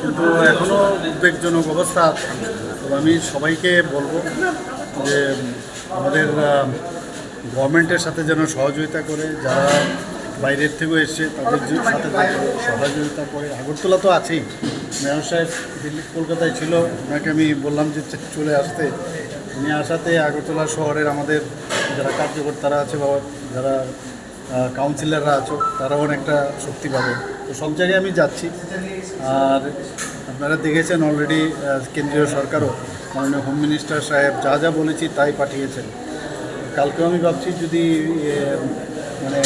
কিন্তু এখনও উদ্বেগজনক অবস্থা আছে। তো আমি সবাইকে বলব যে আমাদের গভর্নমেন্টের সাথে যেন সহযোগিতা করে, যারা বাইরের থেকেও এসছে, তাদের সাথে সহযোগিতা করে। আগরতলা তো আছেই। মেয়র সাহেব দিল্লি, কলকাতায় ছিল। ওনাকে আমি বললাম যে চলে আসতে। উনি আসাতে আগরতলা শহরের আমাদের যারা কার্যকর্তারা আছে বা যারা কাউন্সিলররা আছো, তারাও অনেকটা শক্তি পাবে। তো সব জায়গায় আমি যাচ্ছি। আর আপনারা দেখেছেন অলরেডি কেন্দ্রীয় সরকারও মাননীয় হোম মিনিস্টার সাহেব যা যা বলেছি তাই পাঠিয়েছেন। কালকেও আমি ভাবছি যদি মানে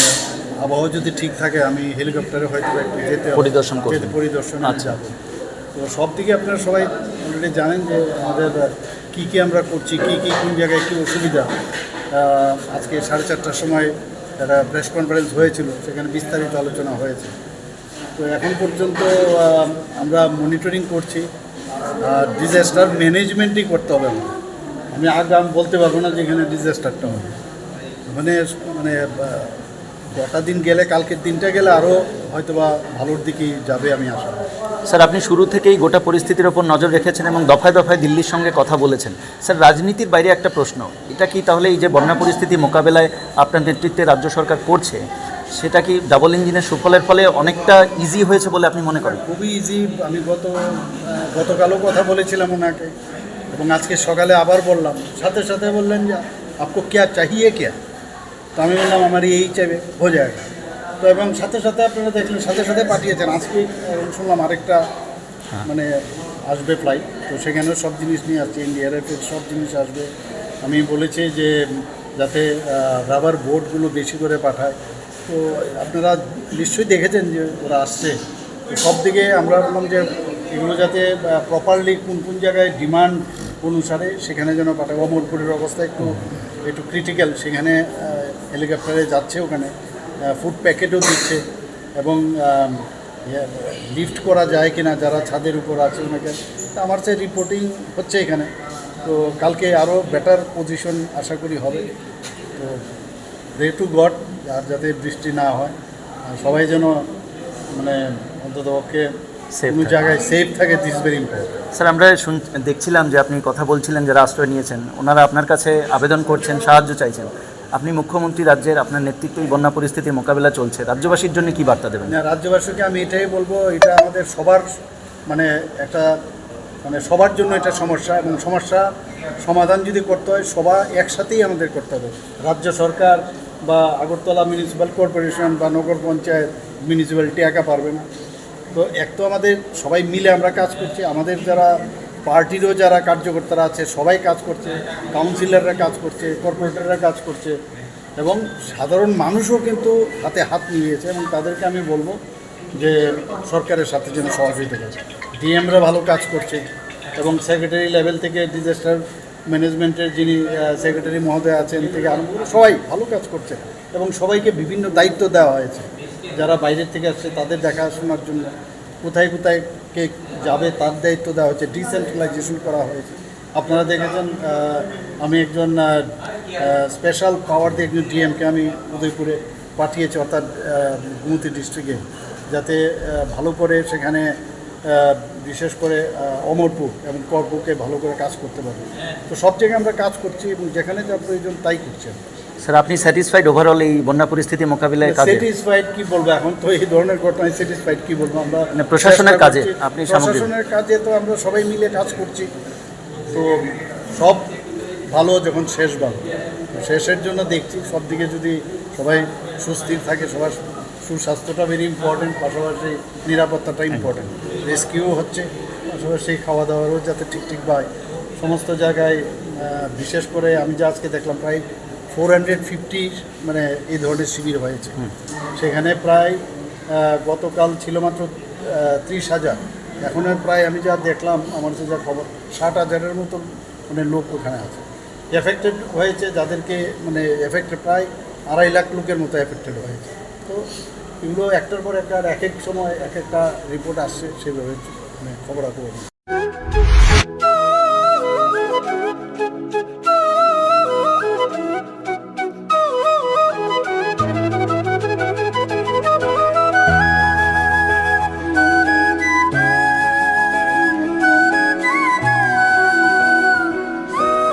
আবহাওয়া যদি ঠিক থাকে আমি হেলিকপ্টারে হয়তো একটু যেতে পরিদর্শন। যেতে পরিদর্শনে আচ্ছা। যাব। তো সব দিকে আপনারা সবাই অলরেডি জানেন যে আমাদের কী কী আমরা করছি কী কী কোন জায়গায় কী অসুবিধা। আজকে সাড়ে চারটার সময় একটা প্রেস কনফারেন্স হয়েছিল সেখানে বিস্তারিত আলোচনা হয়েছে। তো এখন পর্যন্ত আমরা মনিটরিং করছি। আর ডিজাস্টার ম্যানেজমেন্টই করতে হবে আমাদের। আমি আগাম বলতে পারব না যে এখানে ডিজাস্টারটা হবে। মানে মানে কটা দিন গেলে, কালকের দিনটা গেলে আরও হয়তোবা ভালোর দিকেই যাবে আমি আশা স্যার, আপনি শুরু থেকেই গোটা পরিস্থিতির ওপর নজর রেখেছেন এবং দফায় দফায় দিল্লির সঙ্গে কথা বলেছেন। স্যার, রাজনীতির বাইরে একটা প্রশ্ন। এটা কি তাহলে এই যে বন্যা পরিস্থিতি মোকাবেলায় আপনার নেতৃত্বে রাজ্য সরকার করছে সেটা কি ডাবল ইঞ্জিনের সুফলের ফলে অনেকটা ইজি হয়েছে বলে আপনি মনে করেন? খুবই ইজি আমি গত গতকালও কথা বলেছিলাম ওনাকে এবং আজকে সকালে আবার বললাম। সাথে সাথে বললেন যে আপকো ক্যা চাহিয়ে ক্যা? তো আমি বললাম আমার এই চাইবে হয়ে যায় তো এবং সাথে সাথে আপনারা দেখলেন সাথে সাথে পাঠিয়েছেন। আজকে শুনলাম আরেকটা মানে আসবে ফ্লাইট তো সেখানেও সব জিনিস নিয়ে আসছে ইন্ডিয়ারের সব জিনিস আসবে। আমি বলেছি যে যাতে রাবার বোটগুলো বেশি করে পাঠায়। তো আপনারা নিশ্চয়ই দেখেছেন যে ওরা আসছে। সব দিকে আমরা বললাম যে এগুলো যাতে প্রপারলি কোন কোন জায়গায় ডিমান্ড অনুসারে সেখানে যেন পাঠায় অমরপুরের অবস্থা একটু একটু ক্রিটিক্যাল সেখানে হেলিকপ্টারে যাচ্ছে ওখানে। ফুড প্যাকেটও দিচ্ছে। এবং লিফট করা যায় কিনা, যারা ছাদের উপর আছে ওনাকে আমার চাই রিপোর্টিং হচ্ছে এখানে। তো কালকে আরও বেটার পজিশন আশা করি হবে। তো রে টু গড আর যাতে বৃষ্টি না হয় আর সবাই যেন মানে অন্তত পক্ষে কোনো জায়গায় সেফ থাকে দিস ভেরি স্যার আমরা শুন দেখছিলাম যে আপনি কথা বলছিলেন যারা আশ্রয় নিয়েছেন। ওনারা আপনার কাছে আবেদন করছেন সাহায্য চাইছেন। আপনি মুখ্যমন্ত্রী রাজ্যের আপনার নেতৃত্বেই বন্যা পরিস্থিতি মোকাবেলা চলছে। রাজ্যবাসীর জন্য কি বার্তা দেবেন? রাজ্যবাসীকে আমি এটাই বলব এটা আমাদের সবার মানে একটা মানে সবার জন্য এটা সমস্যা এবং সমস্যা সমাধান যদি করতে হয় সবাই একসাথেই আমাদের করতে হবে। রাজ্য সরকার বা আগরতলা মিউনিসিপ্যাল কর্পোরেশন বা নগর পঞ্চায়েত মিউনিসিপ্যালিটি একা পারবে না। তো এক তো আমাদের সবাই মিলে আমরা কাজ করছি। আমাদের যারা পার্টিরও যারা কার্যকর্তারা আছে, সবাই কাজ করছে। কাউন্সিলররা কাজ করছে কর্পোরেটররা কাজ করছে এবং সাধারণ মানুষও কিন্তু হাতে হাত নিয়েছে এবং তাদেরকে আমি বলব যে সরকারের সাথে যেন সহযোগিতা করে। ডিএমরা ভালো কাজ করছে এবং সেক্রেটারি লেভেল থেকে ডিজাস্টার ম্যানেজমেন্টের যিনি সেক্রেটারি মহোদয় আছেন থেকে আরম্ভ করে সবাই ভালো কাজ করছে এবং সবাইকে বিভিন্ন দায়িত্ব দেওয়া হয়েছে। যারা বাইরের থেকে আসছে তাদের দেখাশোনার জন্য কোথায় কোথায় কে যাবে তার দায়িত্ব দেওয়া হয়েছে, ডিসেন্ট্রালাইজেশন করা হয়েছে। আপনারা দেখেছেন আমি একজন স্পেশাল পাওয়ার দিয়ে একজন ডিএমকে আমি উদয়পুরে পাঠিয়েছি অর্থাৎ গুমতি ডিস্ট্রিক্টে যাতে ভালো করে সেখানে বিশেষ করে অমরপুর এবং করপুরকে ভালো করে কাজ করতে পারবে তো সব জায়গায় আমরা কাজ করছি এবং যেখানে যা প্রয়োজন তাই করছি স্যার আপনি স্যাটিসফাইড ওভারঅল এই বন্যা পরিস্থিতি মোকাবিলায় কাজে? স্যাটিসফাইড কি বলব এখন? তো এই ধরনের ঘটনায় স্যাটিসফাইড কি বলব? আমরা মানে প্রশাসনের কাজে আপনি প্রশাসনের কাজে তো আমরা সবাই মিলে কাজ করছি। তো সব ভালো যখন শেষ ভালো। শেষের জন্য দেখছি সব দিকে যদি সবাই সুস্থির থাকে সবার সুস্বাস্থ্যটা ভেরি ইম্পর্টেন্ট পাশাপাশি নিরাপত্তাটা ইম্পর্টেন্ট রেস্কিউ হচ্ছে পাশাপাশি খাওয়া দাওয়ারও যাতে ঠিক ঠিক পায় সমস্ত জায়গায় বিশেষ করে আমি যা আজকে দেখলাম প্রায় ফোর হান্ড্রেড ফিফটি মানে এই ধরনের শিবির হয়েছে। সেখানে প্রায় গতকাল ছিল মাত্র ত্রিশ হাজার। এখন প্রায় আমি যা দেখলাম আমার কাছে যা খবর ষাট হাজারের মতো মানে লোক ওখানে আছে। এফেক্টেড হয়েছে যাদেরকে মানে এফেক্টেড প্রায় আড়াই লাখ লোকের মতো এফেক্টেড হয়েছে। তো এগুলো একটার পর একটা এক এক সময় এক একটা রিপোর্ট আসছে সেভাবে মানে খবরাখবর।